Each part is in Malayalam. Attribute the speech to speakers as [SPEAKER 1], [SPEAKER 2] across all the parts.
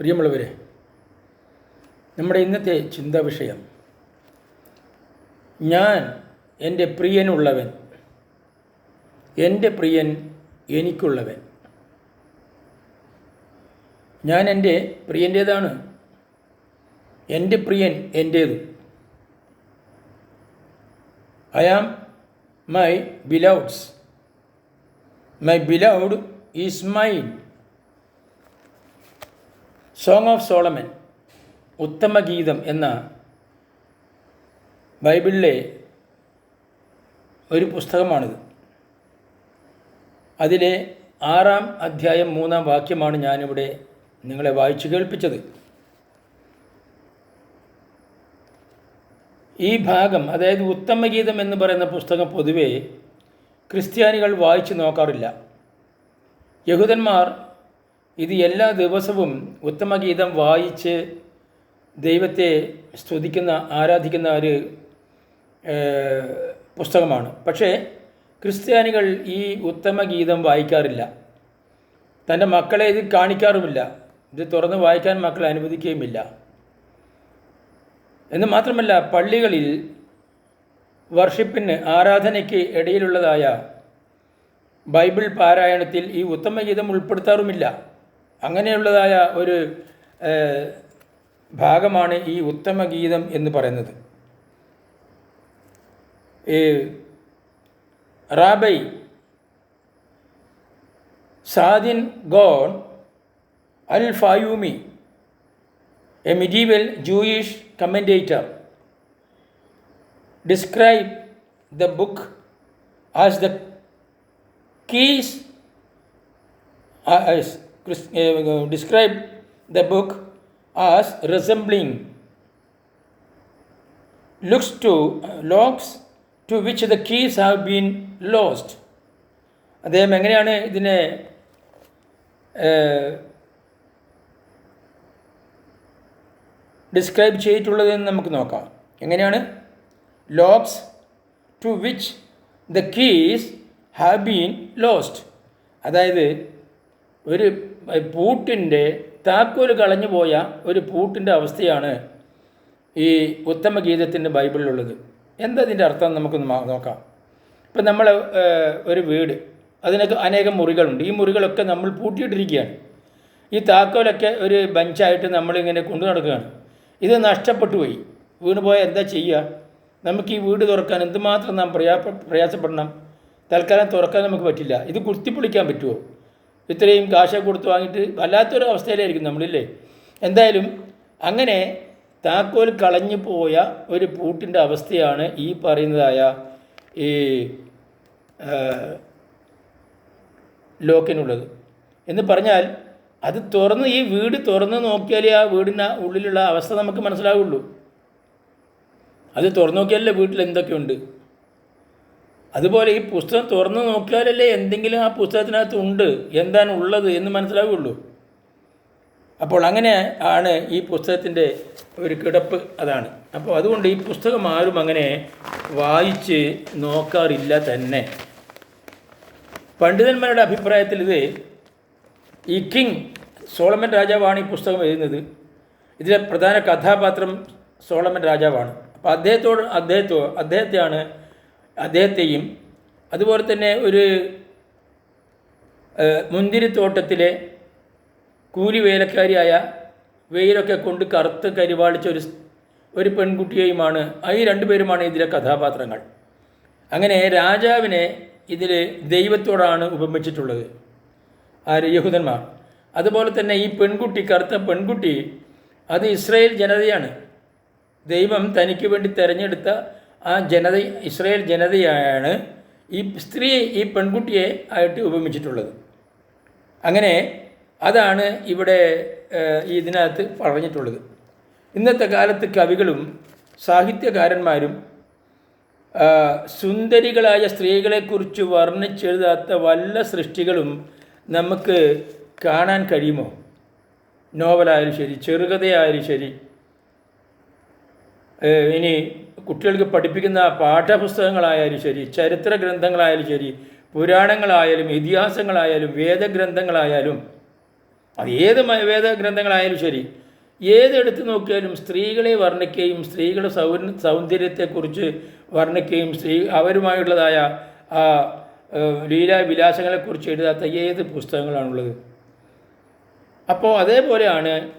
[SPEAKER 1] പ്രിയമുള്ളവരെ നമ്മുടെ ഇന്നത്തെ ചിന്താ വിഷയം ഞാൻ എന്റെ പ്രിയനുള്ളവൻ എന്റെ പ്രിയൻ എനിക്കുള്ളവൻ. ഞാൻ എന്റെ പ്രിയന്റേതാണ് എന്റെ പ്രിയൻ എന്റേത്. I am my beloved's my beloved is mine song of Solomon ഉത്തമഗീതം എന്ന ബൈബിളിലെ ഒരു പുസ്തകമാണിത്. അതിലെ ആറാം അധ്യായം മൂന്നാം വാക്യമാണ് ഞാനിവിടെ നിങ്ങളെ വായിച്ചു കേൾപ്പിച്ചത്. ഈ ഭാഗം അതായത് ഉത്തമഗീതം എന്ന് പറയുന്ന പുസ്തകം പൊതുവേ ക്രിസ്ത്യാനികൾ വായിച്ചു നോക്കാറില്ല. യഹൂദന്മാർ ഇത് എല്ലാ ദിവസവും ഉത്തമഗീതം വായിച്ച് ദൈവത്തെ സ്തുതിക്കുന്ന ആരാധിക്കുന്ന ഒരു പുസ്തകമാണ്. പക്ഷേ ക്രിസ്ത്യാനികൾ ഈ ഉത്തമഗീതം വായിക്കാറില്ല. തന്റെ മക്കളെ ഇത് കാണിക്കാറുമില്ല. ഇത് തുറന്ന് വായിക്കാൻ മക്കളെ അനുവദിക്കുകയുമില്ല. എന്ന് മാത്രമല്ല പള്ളികളിൽ വർഷിപ്പിന് ആരാധനയ്ക്ക് ഇടയിലുള്ളതായ ബൈബിൾ പാരായണത്തിൽ ഈ ഉത്തമഗീതം ഉൾപ്പെടുത്താറുമില്ല. അങ്ങനെയുള്ളതായ ഒരു ഭാഗമാണ് ഈ ഉത്തമഗീതം എന്ന് പറയുന്നത്. Rabbi Saadia Gaon al Fayyumi a medieval Jewish commentator describe the book as the keys described the book as resembling looks to uh, locks to which the keys have been lost അദ്ദേഹം എങ്ങനെയാണ് ഇതിനെ ഡിസ്ക്രൈബ് ചെയ്തിട്ടുള്ളതെന്ന് നമുക്ക് നോക്കാം എങ്ങനെയാണ് locks to which the keys have been lost അതായത് ഒരു പൂട്ടിന്റെ താക്കോൽ കളഞ്ഞു പോയ ഒരു പൂട്ടിന്റെ അവസ്ഥയാണ് ഈ ഉത്തമ ഗീതത്തിന്റെ ബൈബിളിലുള്ളത്. എന്താ അതിന്റെ അർത്ഥം നമുക്കൊന്ന് നോക്കാം. ഇപ്പം നമ്മൾ ഒരു വീട് അതിനൊക്കെ അനേകം മുറികളുണ്ട്. ഈ മുറികളൊക്കെ നമ്മൾ പൂട്ടിയിട്ടിരിക്കുകയാണ്. ഈ താക്കോലൊക്കെ ഒരു ബഞ്ചായിട്ട് നമ്മളിങ്ങനെ കൊണ്ടു നടക്കുകയാണ്. ഇത് നഷ്ടപ്പെട്ടു പോയി. വീണ് പോയാൽ എന്താ ചെയ്യുക? നമുക്ക് ഈ വീട് തുറക്കാൻ എന്തുമാത്രം നാം പ്രയാ പ്രയാസപ്പെടണം? തൽക്കാലം തുറക്കാൻ നമുക്ക് പറ്റില്ല. ഇത് കുത്തിപ്പൊളിക്കാൻ പറ്റുമോ? ഇത്രയും കാശ കൊടുത്ത് വാങ്ങിയിട്ട് വല്ലാത്തൊരു അവസ്ഥയിലായിരിക്കും നമ്മളില്ലേ. എന്തായാലും അങ്ങനെ താക്കോൽ കളഞ്ഞു പോയ ഒരു പൂട്ടിന്റെ അവസ്ഥയാണ് ഈ പറയുന്നതായ ഈ ലോക്കിനുള്ളത്. എന്ന് പറഞ്ഞാൽ അത് തുറന്ന് ഈ വീട് തുറന്ന് നോക്കിയാലേ ആ വീടിന്റെ ഉള്ളിലുള്ള അവസ്ഥ നമുക്ക് മനസ്സിലാവുള്ളൂ. അത് തുറന്നു നോക്കിയാലല്ലേ വീട്ടിൽ എന്തൊക്കെയുണ്ട്? അതുപോലെ ഈ പുസ്തകം തുറന്നു നോക്കിയാലല്ലേ എന്തെങ്കിലും ആ പുസ്തകത്തിനകത്ത് ഉണ്ട് എന്താണ് ഉള്ളത് എന്ന് മനസ്സിലാവുള്ളൂ. അപ്പോൾ അങ്ങനെ ആണ് ഈ പുസ്തകത്തിന്റെ ഒരു കിടപ്പ് അതാണ്. അപ്പോൾ അതുകൊണ്ട് ഈ പുസ്തകം ആരും അങ്ങനെ വായിച്ച് നോക്കാറില്ല തന്നെ. പണ്ഡിതന്മാരുടെ അഭിപ്രായത്തിൽ ഇത് ഈ കിങ് സോളമൻ രാജാവാണ് ഈ പുസ്തകം എഴുതുന്നത്. ഇതിലെ പ്രധാന കഥാപാത്രം സോളമൻ രാജാവാണ്. അപ്പോൾ അദ്ദേഹത്തോട് അദ്ദേഹത്തോ അദ്ദേഹത്തെയാണ് അദ്ദേഹത്തെയും അതുപോലെ തന്നെ ഒരു മുന്തിരിത്തോട്ടത്തിലെ കൂലി വേലക്കാരിയായ വെയിലൊക്കെ കൊണ്ട് കറുത്ത് കരിവാളിച്ച ഒരു ഒരു പെൺകുട്ടിയെയുമാണ് ഈ രണ്ടുപേരുമാണ് ഇതിലെ കഥാപാത്രങ്ങൾ. അങ്ങനെ രാജാവിനെ ഇതിൽ ദൈവത്തോടാണ് ഉപമിച്ചിട്ടുള്ളത്. ആ യഹൂദന്മാർ. അതുപോലെ തന്നെ ഈ പെൺകുട്ടി കറുത്ത പെൺകുട്ടി അത് ഇസ്രായേൽ ജനതയാണ്. ദൈവം തനിക്ക് വേണ്ടി തിരഞ്ഞെടുത്ത ആ ജനത ഇസ്രായേൽ ജനതയാണ് ഈ സ്ത്രീ ഈ പെൺകുട്ടിയെ ആയിട്ട് ഉപമിച്ചിട്ടുള്ളത്. അങ്ങനെ അതാണ് ഇവിടെ ഇതിനകത്ത് പറഞ്ഞിട്ടുള്ളത്. ഇന്നത്തെ കാലത്ത് കവികളും സാഹിത്യകാരന്മാരും സുന്ദരികളായ സ്ത്രീകളെക്കുറിച്ച് വർണിച്ചെഴുതാത്ത വല്ല സൃഷ്ടികളും നമുക്ക് കാണാൻ കഴിയുമോ? നോവലായാലും ശരി ചെറുകഥയായാലും ശരി. ഇനി കുട്ടികൾക്ക് പഠിപ്പിക്കുന്ന പാഠപുസ്തകങ്ങളായാലും ശരി ചരിത്ര ഗ്രന്ഥങ്ങളായാലും ശരി പുരാണങ്ങളായാലും ഇതിഹാസങ്ങളായാലും വേദഗ്രന്ഥങ്ങളായാലും അത് ഏത് വേദഗ്രന്ഥങ്ങളായാലും ശരി ഏതെടുത്ത് നോക്കിയാലും സ്ത്രീകളെ വർണിക്കുകയും സ്ത്രീകളുടെ സൗ സൗന്ദര്യത്തെക്കുറിച്ച് വർണിക്കുകയും സ്ത്രീ അവരുമായുള്ളതായ ആ ലീലാവിലാസങ്ങളെക്കുറിച്ച് എഴുതാത്ത ഏത് പുസ്തകങ്ങളാണുള്ളത്? അപ്പോൾ അതേപോലെയാണ്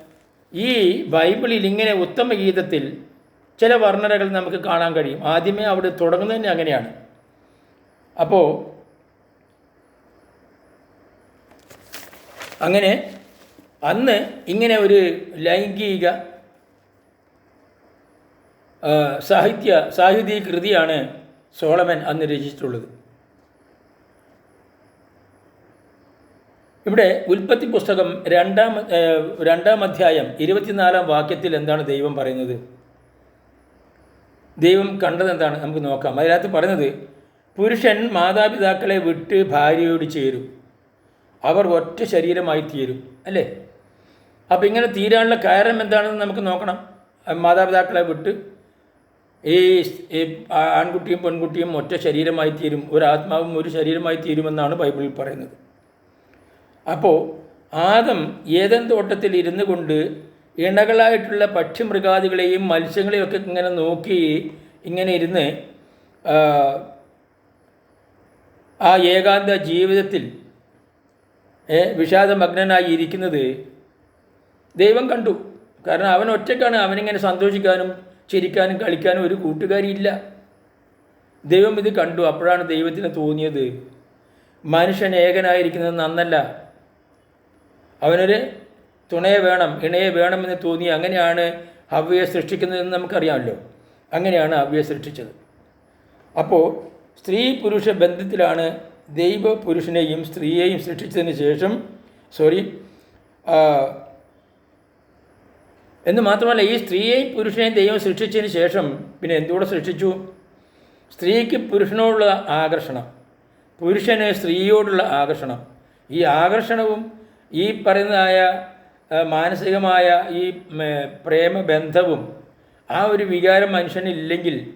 [SPEAKER 1] ഈ ബൈബിളിൽ ഇങ്ങനെ ഉത്തമ ഗീതത്തിൽ ചില വർണനകൾ നമുക്ക് കാണാൻ കഴിയും. ആദ്യമേ അവിടെ തുടങ്ങുന്നത് തന്നെ അങ്ങനെയാണ്. അപ്പോൾ അങ്ങനെ അന്ന് ഇങ്ങനെ ഒരു ലൈംഗിക സാഹിത്യ സാഹിത്യ കൃതിയാണ് സോളമൻ അന്ന് രചിച്ചിട്ടുള്ളത്. ഇവിടെ ഉൽപ്പത്തി പുസ്തകം രണ്ടാം രണ്ടാം അധ്യായം ഇരുപത്തിനാലാം വാക്യത്തിൽ എന്താണ് ദൈവം പറയുന്നത്? ദൈവം കണ്ടത് എന്താണ് നമുക്ക് നോക്കാം. അതിനകത്ത് പറയുന്നത് പുരുഷൻ മാതാപിതാക്കളെ വിട്ട് ഭാര്യയോട് ചേരും. അവർ ഒറ്റ ശരീരമായി തീരും. അല്ലേ? അപ്പോൾ ഇങ്ങനെ തീരാനുള്ള കാരണം എന്താണെന്ന് നമുക്ക് നോക്കണം. മാതാപിതാക്കളെ വിട്ട് ഈ ആൺകുട്ടിയും പെൺകുട്ടിയും ഒറ്റ ശരീരമായി തീരും. ഒരു ആത്മാവും ഒരു ശരീരമായി തീരുമെന്നാണ് ബൈബിളിൽ പറയുന്നത്. അപ്പോൾ ആദം ഏതൻ തോട്ടത്തിൽ ഇരുന്നു കൊണ്ട് ഇണകളായിട്ടുള്ള പക്ഷിമൃഗാദികളെയും മത്സ്യങ്ങളെയും ഒക്കെ ഇങ്ങനെ നോക്കി ഇങ്ങനെ ഇരുന്ന് ആ, ഏകാന്ത ജീവിതത്തിൽ വിഷാദമഗ്നനായി ഇരിക്കുന്നത് ദൈവം കണ്ടു. കാരണം അവൻ ഒറ്റയ്ക്കാണ് അവനിങ്ങനെ സന്തോഷിക്കാനും ചിരിക്കാനും കളിക്കാനും ഒരു കൂട്ടുകാരിയില്ല. ദൈവം ഇത് കണ്ടു. അപ്പോഴാണ് ദൈവത്തിന് തോന്നിയത് മനുഷ്യൻ ഏകനായിരിക്കുന്നത് നന്നല്ല. അവനൊരു തുണയെ വേണം ഇണയെ വേണമെന്ന് തോന്നി അങ്ങനെയാണ് അവയെ സൃഷ്ടിക്കുന്നതെന്ന് നമുക്കറിയാമല്ലോ. അങ്ങനെയാണ് അവയെ സൃഷ്ടിച്ചത്. അപ്പോൾ സ്ത്രീ പുരുഷ ബന്ധത്തിലാണ് ദൈവ പുരുഷനെയും സ്ത്രീയെയും സൃഷ്ടിച്ചതിന് ശേഷം സോറി എന്ന് മാത്രമല്ല ഈ സ്ത്രീയെയും പുരുഷനെയും ദൈവം സൃഷ്ടിച്ചതിന് ശേഷം പിന്നെ എന്തുകൂടെ സൃഷ്ടിച്ചു? സ്ത്രീക്ക് പുരുഷനോടുള്ള ആകർഷണം പുരുഷന് സ്ത്രീയോടുള്ള ആകർഷണം. ഈ ആകർഷണവും ഈ പറയുന്നതായ മാനസികമായ ഈ പ്രേമബന്ധവും ആ ഒരു വികാരം മനുഷ്യനില്ലെങ്കിൽ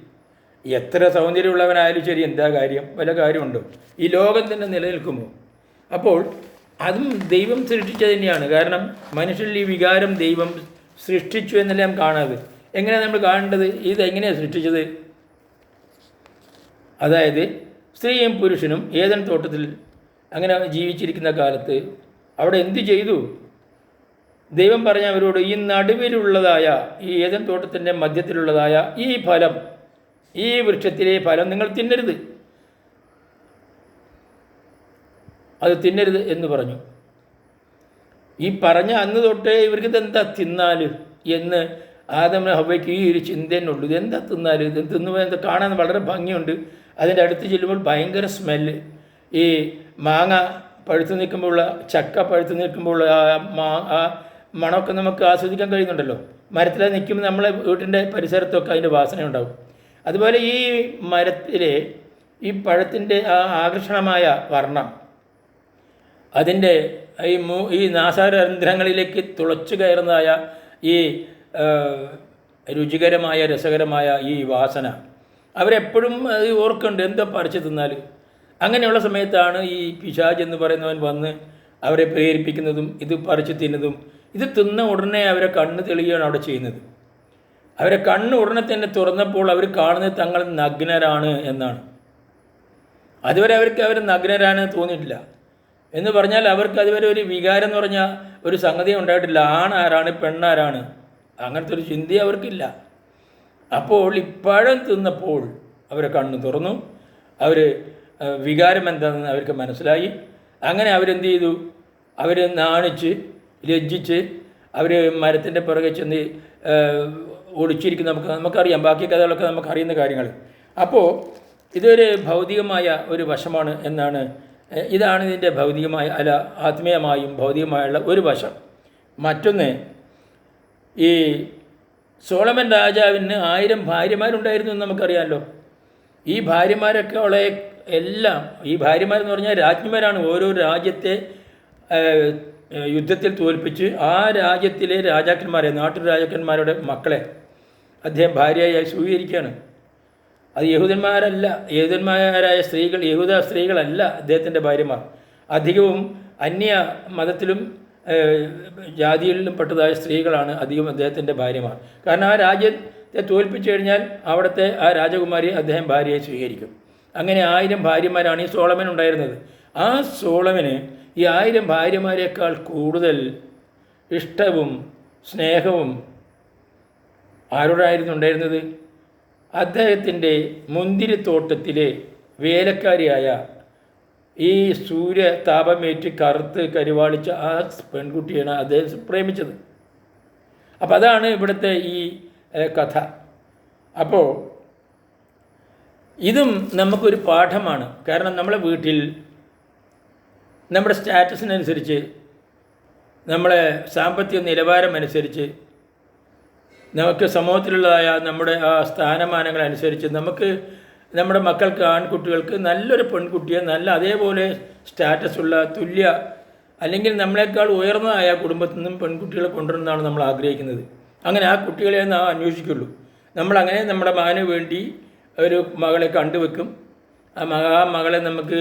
[SPEAKER 1] എത്ര സൗന്ദര്യമുള്ളവനായാലും ശരി എന്താ കാര്യം? വല്ല കാര്യമുണ്ടോ? ഈ ലോകം തന്നെ നിലനിൽക്കുമോ? അപ്പോൾ അതും ദൈവം സൃഷ്ടിച്ചത് തന്നെയാണ്. കാരണം മനുഷ്യരിൽ ഈ വികാരം ദൈവം സൃഷ്ടിച്ചു എന്നെല്ലാം കാണാതെ എങ്ങനെയാണ് നമ്മൾ കാണേണ്ടത്? ഇത് എങ്ങനെയാണ് സൃഷ്ടിച്ചത്? അതായത് സ്ത്രീയും പുരുഷനും ഏതൻ തോട്ടത്തിൽ അങ്ങനെ ജീവിച്ചിരിക്കുന്ന കാലത്ത് അവിടെ എന്തു ചെയ്തു? ദൈവം പറഞ്ഞ അവരോട് ഈ നടുവിലുള്ളതായ ഈ ഏതൻ തോട്ടത്തിന്റെ മധ്യത്തിലുള്ളതായ ഈ ഫലം ഈ വൃക്ഷത്തിലെ ഫലം നിങ്ങൾ തിന്നരുത്. അത് തിന്നരുത് എന്ന് പറഞ്ഞു. ഈ പറഞ്ഞ അന്ന് തൊട്ടേ ഇവർക്ക് ഇതെന്താ തിന്നാൽ എന്ന് ആദമ ഹവയ്ക്ക് ഈ ഒരു ചിന്ത തന്നെ ഉള്ളൂ. ഇതെന്താ തിന്നാൽ? ഇത് തിന്നുമ്പോൾ എന്താ കാണാൻ വളരെ ഭംഗിയുണ്ട്. അതിന്റെ അടുത്ത് ചെല്ലുമ്പോൾ ഭയങ്കര സ്മെല്ല്. ഈ മാങ്ങ പഴുത്തു നിൽക്കുമ്പോഴുള്ള ചക്ക പഴുത്തു നിൽക്കുമ്പോഴുള്ള ആ മാ ആ മണമൊക്കെ നമുക്ക് ആസ്വദിക്കാൻ കഴിയുന്നുണ്ടല്ലോ. മരത്തിൽ നിൽക്കുമ്പോൾ നമ്മളെ വീട്ടിന്റെ പരിസരത്തൊക്കെ അതിന്റെ വാസന ഉണ്ടാവും അതുപോലെ ഈ മരത്തിലെ ഈ പഴത്തിന്റെ ആ ആകർഷണമായ വർണം അതിന്റെ ഈ മൂ ഈ നാസാരന്ധ്രങ്ങളിലേക്ക് തുളച്ചു കയറുന്നതായ ഈ രുചികരമായ രസകരമായ ഈ വാസന. അവരെപ്പോഴും ഓർക്കുന്നുണ്ട് എന്തോ പറിച്ചു തിന്നാൽ? അങ്ങനെയുള്ള സമയത്താണ് ഈ പിശാജ് എന്ന് പറയുന്നവൻ വന്ന് അവരെ പ്രേരിപ്പിക്കുന്നതും ഇത് പറിച്ചു തിന്നതും ഇത് തിന്ന ഉടനെ അവരെ കണ്ണ് തെളിയുകയാണ് അവിടെ ചെയ്യുന്നത്. അവരെ കണ്ണ് ഉടനെ തന്നെ തുറന്നപ്പോൾ അവർ കാണുന്നത് തങ്ങൾ നഗ്നരാണ് എന്നാണ്. അതുവരെ അവർക്ക് അവർ നഗ്നരാണ് തോന്നിയിട്ടില്ല. എന്ന് പറഞ്ഞാൽ അവർക്ക് അതുവരെ ഒരു വികാരം എന്ന് പറഞ്ഞാൽ ഒരു സംഗതി ഉണ്ടായിട്ടില്ല. ആണാരാണ് പെണ്ണാരാണ്. അങ്ങനത്തെ ഒരു ചിന്ത അവർക്കില്ല. അപ്പോൾ ഇപ്പോഴും പഴം തിന്നപ്പോൾ അവരെ കണ്ണ് തുറന്നു. അവർ വികാരം എന്താണെന്ന് അവർക്ക് മനസ്സിലായി. അങ്ങനെ അവരെന്ത് ചെയ്തു? അവർ നാണിച്ച് ലജ്ജിച്ച് അവർ മരത്തിന്റെ പുറകെ ചെന്ന് ഒളിച്ചിരിക്കുന്നു നമുക്ക് നമുക്കറിയാം. ബാക്കി കഥകളൊക്കെ നമുക്ക് അറിയുന്ന കാര്യങ്ങൾ. അപ്പോൾ ഇതൊരു ഭൗതികമായ ഒരു വശമാണ് എന്നാണ് ഇതാണ് ഇതിന്റെ ഭൗതികമായ അല്ല ആത്മീയമായും ഭൗതികമായുള്ള ഒരു വശം. മറ്റൊന്ന് ഈ സോളമൻ രാജാവിന് ആയിരം ഭാര്യമാരുണ്ടായിരുന്നു എന്ന് നമുക്കറിയാമല്ലോ. ഈ ഭാര്യമാരൊക്കെ ഉള്ള എല്ലാം ഈ ഭാര്യമാരെന്ന് പറഞ്ഞാൽ രാജ്ഞിമാരാണ് ഓരോ രാജ്യത്തെ യുദ്ധത്തിൽ തോൽപ്പിച്ച് ആ രാജ്യത്തിലെ രാജാക്കന്മാരെ നാട്ടു രാജാക്കന്മാരുടെ മക്കളെ അദ്ദേഹം ഭാര്യയായി സ്വീകരിക്കുകയാണ്. അത് യഹൂദന്മാരല്ല യഹൂദന്മാരായ സ്ത്രീകൾ യഹൂദ സ്ത്രീകളല്ല അദ്ദേഹത്തിന്റെ ഭാര്യമാർ. അധികവും അന്യ മതത്തിലും ജാതിയിലും പെട്ടതായ സ്ത്രീകളാണ് അധികം അദ്ദേഹത്തിന്റെ ഭാര്യമാർ. കാരണം ആ രാജ്യത്തെ തോൽപ്പിച്ചു കഴിഞ്ഞാൽ അവിടുത്തെ ആ രാജകുമാരി അദ്ദേഹം ഭാര്യയെ സ്വീകരിക്കും. അങ്ങനെ ആയിരം ഭാര്യമാരാണ് ഈ സോളമൻ ഉണ്ടായിരുന്നത്. ആ സോളമന് ഈ ആയിരം ഭാര്യമാരെക്കാൾ കൂടുതൽ ഇഷ്ടവും സ്നേഹവും ആരോടായിരുന്നു ഉണ്ടായിരുന്നത്? അദ്ദേഹത്തിന്റെ മുന്തിരിത്തോട്ടത്തിലെ വേലക്കാരിയായ ഈ സൂര്യ താപമേറ്റ് കറുത്ത് കരുവാളിച്ച ആ പെൺകുട്ടിയാണ് അദ്ദേഹം പ്രേമിച്ചത്. അപ്പോൾ അതാണ് ഇവിടുത്തെ ഈ കഥ. അപ്പോൾ ഇതും നമുക്കൊരു പാഠമാണ്. കാരണം നമ്മളെ വീട്ടിൽ നമ്മുടെ സ്റ്റാറ്റസിനനുസരിച്ച് നമ്മളെ സാമ്പത്തിക നിലവാരം അനുസരിച്ച് നമുക്ക് സമൂഹത്തിലുള്ളതായ നമ്മുടെ ആ സ്ഥാനമാനങ്ങൾ അനുസരിച്ച് നമുക്ക് നമ്മുടെ മക്കൾക്ക് ആൺകുട്ടികൾക്ക് നല്ലൊരു പെൺകുട്ടിയെ നല്ല അതേപോലെ സ്റ്റാറ്റസുള്ള തുല്യ അല്ലെങ്കിൽ നമ്മളെക്കാൾ ഉയർന്നതായ കുടുംബത്തിൽ നിന്നും പെൺകുട്ടികളെ കൊണ്ടുവരുന്നതാണ് നമ്മൾ ആഗ്രഹിക്കുന്നത്. അങ്ങനെ ആ കുട്ടികളെ നാം അന്വേഷിക്കുള്ളൂ. നമ്മളങ്ങനെ നമ്മുടെ മകന് വേണ്ടി ഒരു മകളെ കണ്ടുവെക്കും. ആ മക ആ മകളെ നമുക്ക്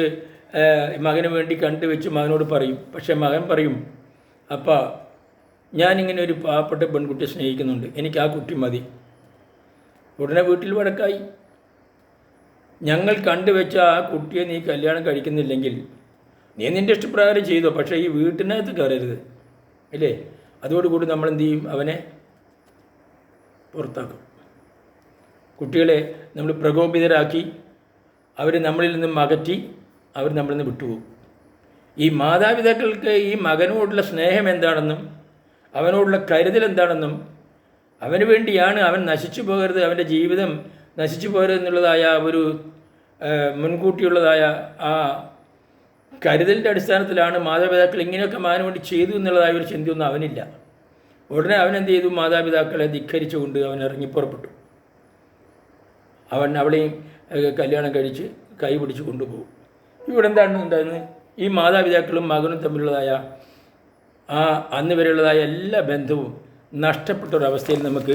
[SPEAKER 1] മകന് വേണ്ടി കണ്ടുവെച്ച് മകനോട് പറയും. പക്ഷേ മകൻ പറയും അപ്പാ ഞാനിങ്ങനെ ഒരു പാവപ്പെട്ട പെൺകുട്ടിയെ സ്നേഹിക്കുന്നുണ്ട്. എനിക്ക് ആ കുട്ടി മതി. ഉടനെ വീട്ടിൽ വഴക്കായി. ഞങ്ങൾ കണ്ടുവെച്ച ആ കുട്ടിയെ നീ കല്യാണം കഴിക്കുന്നില്ലെങ്കിൽ നീ നിന്റെ ഇഷ്ടപ്രകാരം ചെയ്തോ. പക്ഷേ ഈ വീട്ടിനകത്ത് കയറരുത്. അല്ലേ? അതോടുകൂടി നമ്മൾ എന്ത് ചെയ്യും? അവനെ പുറത്താക്കും. കുട്ടികളെ നമ്മൾ പ്രകോപിതരാക്കി അവരെ നമ്മളിൽ നിന്നും അകറ്റി അവർ നമ്മളിൽ നിന്ന് വിട്ടുപോകും. ഈ മാതാപിതാക്കൾക്ക് ഈ മകനോടുള്ള സ്നേഹം എന്താണെന്നും അവനോടുള്ള കരുതൽ എന്താണെന്നും അവന് വേണ്ടിയാണ് അവൻ നശിച്ചു പോകരുത് അവന്റെ ജീവിതം നശിച്ചു പോകരുത് എന്നുള്ളതായ ഒരു മുൻകൂട്ടിയുള്ളതായ ആ കരുതലിന്റെ അടിസ്ഥാനത്തിലാണ് മാതാപിതാക്കൾ ഇങ്ങനെയൊക്കെ മകന് വേണ്ടി ചെയ്തു എന്നുള്ളതായ ഒരു ചിന്തയൊന്നും അവനില്ല. ഉടനെ അവൻ എന്ത് ചെയ്തു? മാതാപിതാക്കളെ ധിക്കരിച്ചുകൊണ്ട് അവൻ ഇറങ്ങി പുറപ്പെട്ടു. അവൻ അവളെയും കല്യാണം കഴിച്ച് കൈ പിടിച്ച് കൊണ്ടുപോകും. ഇവിടെ എന്താണ് ഉണ്ടായിരുന്നത്? ഈ മാതാപിതാക്കളും മകനും തമ്മിലുള്ളതായ ആ അന്ന് വരെയുള്ളതായ എല്ലാ ബന്ധവും നഷ്ടപ്പെട്ട ഒരവസ്ഥയിൽ നമുക്ക്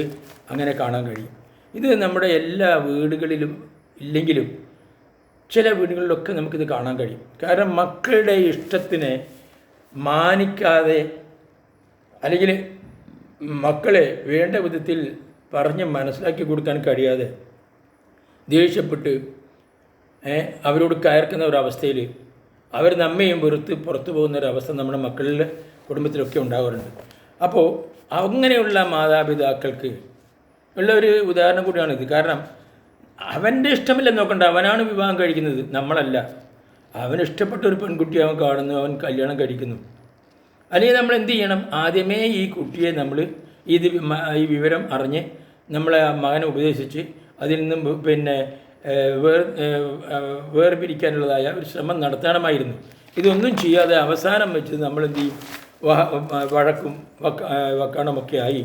[SPEAKER 1] അങ്ങനെ കാണാൻ കഴിയും. ഇത് നമ്മുടെ എല്ലാ വീടുകളിലും ഇല്ലെങ്കിലും ചില വീടുകളിലൊക്കെ നമുക്കിത് കാണാൻ കഴിയും. കാരണം മക്കളുടെ ഇഷ്ടത്തിനെ മാനിക്കാതെ അല്ലെങ്കിൽ മക്കളെ വേണ്ട വിധത്തിൽ പറഞ്ഞ് മനസ്സിലാക്കി കൊടുക്കാൻ കഴിയാതെ ദേഷ്യപ്പെട്ട് അവരോട് കയർക്കുന്ന ഒരവസ്ഥയിൽ അവർ നമ്മയും വെറുത്ത് പുറത്തു പോകുന്ന ഒരവസ്ഥ നമ്മുടെ മക്കളിലെ കുടുംബത്തിലൊക്കെ ഉണ്ടാകാറുണ്ട്. അപ്പോൾ അങ്ങനെയുള്ള മാതാപിതാക്കൾക്ക് ഉള്ള ഒരു ഉദാഹരണം കൂടിയാണ് ഇത്. കാരണം അവന്റെ ഇഷ്ടമില്ല നോക്കണ്ട അവനാണ് വിവാഹം കഴിക്കുന്നത്. നമ്മളല്ല. അവൻ ഇഷ്ടപ്പെട്ട ഒരു പെൺകുട്ടി അവൻ കാണുന്നു അവൻ കല്യാണം കഴിക്കുന്നു. അല്ലെങ്കിൽ നമ്മൾ എന്ത് ചെയ്യണം? ആദ്യമേ ഈ കുട്ടിയെ നമ്മൾ ഇത് ഈ വിവരം അറിഞ്ഞ് നമ്മളെ മകനെ ഉപദേശിച്ച് അതിൽ നിന്നും പിന്നെ വേർ വേർപിരിക്കാനുള്ളതായ ഒരു ശ്രമം നടത്തണമായിരുന്നു. ഇതൊന്നും ചെയ്യാതെ അവസാനം വെച്ച് നമ്മൾ എന്ത് ചെയ്യും വഴക്കും വക്കാണമൊക്കെ ആയി.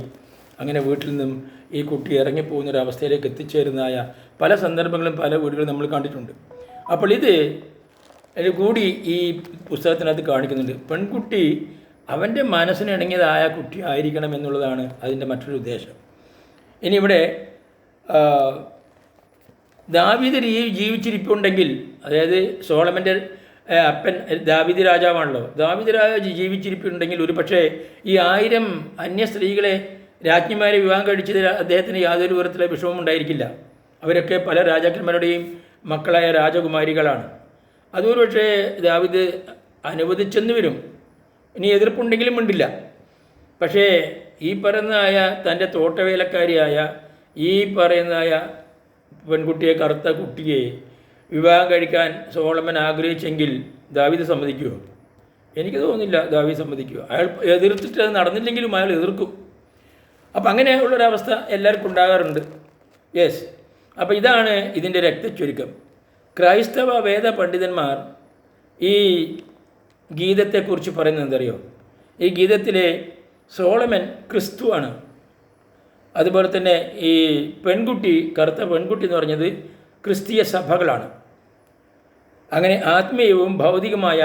[SPEAKER 1] അങ്ങനെ വീട്ടിൽ നിന്നും ഈ കുട്ടി ഇറങ്ങിപ്പോകുന്ന ഒരു അവസ്ഥയിലേക്ക് എത്തിച്ചേരുന്നതായ പല സന്ദർഭങ്ങളും പല വീടുകളും നമ്മൾ കണ്ടിട്ടുണ്ട്. അപ്പോൾ ഇത് കൂടി ഈ പുസ്തകത്തിനകത്ത് കാണിക്കുന്നുണ്ട്. പെൺകുട്ടി അവന്റെ മനസ്സിന് ഇണങ്ങിയതായ കുട്ടി ആയിരിക്കണം എന്നുള്ളതാണ് അതിന്റെ മറ്റൊരു ഉദ്ദേശം. ഇനി ഇവിടെ ദാവീദ് ജീവിച്ചിരിപ്പുണ്ടെങ്കിൽ അതായത് സോളമന്റെ അപ്പൻ ദാവിദ് രാജാവാണല്ലോ. ദാവിദ് രാജാവ് ജീവിച്ചിരിപ്പുണ്ടെങ്കിൽ ഒരു പക്ഷേ ഈ ആയിരം അന്യ സ്ത്രീകളെ രാജ്ഞിമാരെ വിവാഹം കഴിച്ചതിൽ അദ്ദേഹത്തിന് യാതൊരു വിധത്തിലെ വിഷമവും ഉണ്ടായിരിക്കില്ല. അവരൊക്കെ പല രാജാക്കന്മാരുടെയും മക്കളായ രാജകുമാരികളാണ്. അതൊരു പക്ഷേ ദാവിദ് അനുവദിച്ചെന്ന് വരും. ഇനി എതിർപ്പുണ്ടെങ്കിലും ഉണ്ടില്ല പക്ഷേ ഈ പറയുന്നതായ തന്റെ തോട്ടവേലക്കാരിയായ ഈ പറയുന്നതായ പെൺകുട്ടിയെ കറുത്ത കുട്ടിയെ വിവാഹം കഴിക്കാൻ സോളമൻ ആഗ്രഹിച്ചെങ്കിൽ ദാവിദ് സമ്മതിക്കുമോ എനിക്ക് തോന്നുന്നില്ല ദാവിദ് സമ്മതിക്കുക അയാൾ എതിർത്തിട്ട് അത് നടന്നില്ലെങ്കിലും അയാൾ എതിർക്കും. അപ്പം അങ്ങനെയുള്ളൊരവസ്ഥ എല്ലാവർക്കും ഉണ്ടാകാറുണ്ട്. യെസ് അപ്പോൾ ഇതാണ് ഇതിന്റെ രക്തചുരുക്കം ക്രൈസ്തവ വേദ പണ്ഡിതന്മാർ ഈ ഗീതത്തെക്കുറിച്ച് പറയുന്നത് എന്തറിയോ ഈ ഗീതത്തിലെ സോളമൻ ക്രിസ്തുവാണ് അതുപോലെ തന്നെ ഈ പെൺകുട്ടി കറുത്ത പെൺകുട്ടി എന്ന് പറഞ്ഞത് ക്രിസ്തീയ സഭകളാണ്. അങ്ങനെ ആത്മീയവും ഭൗതികമായ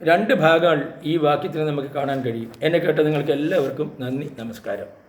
[SPEAKER 1] രണ്ട് ഭാഗങ്ങൾ ഈ വാക്യത്തിൽ നമുക്ക് കാണാൻ കഴിയും. എന്നെ കേട്ട നിങ്ങൾക്ക് എല്ലാവർക്കും നന്ദി നമസ്കാരം.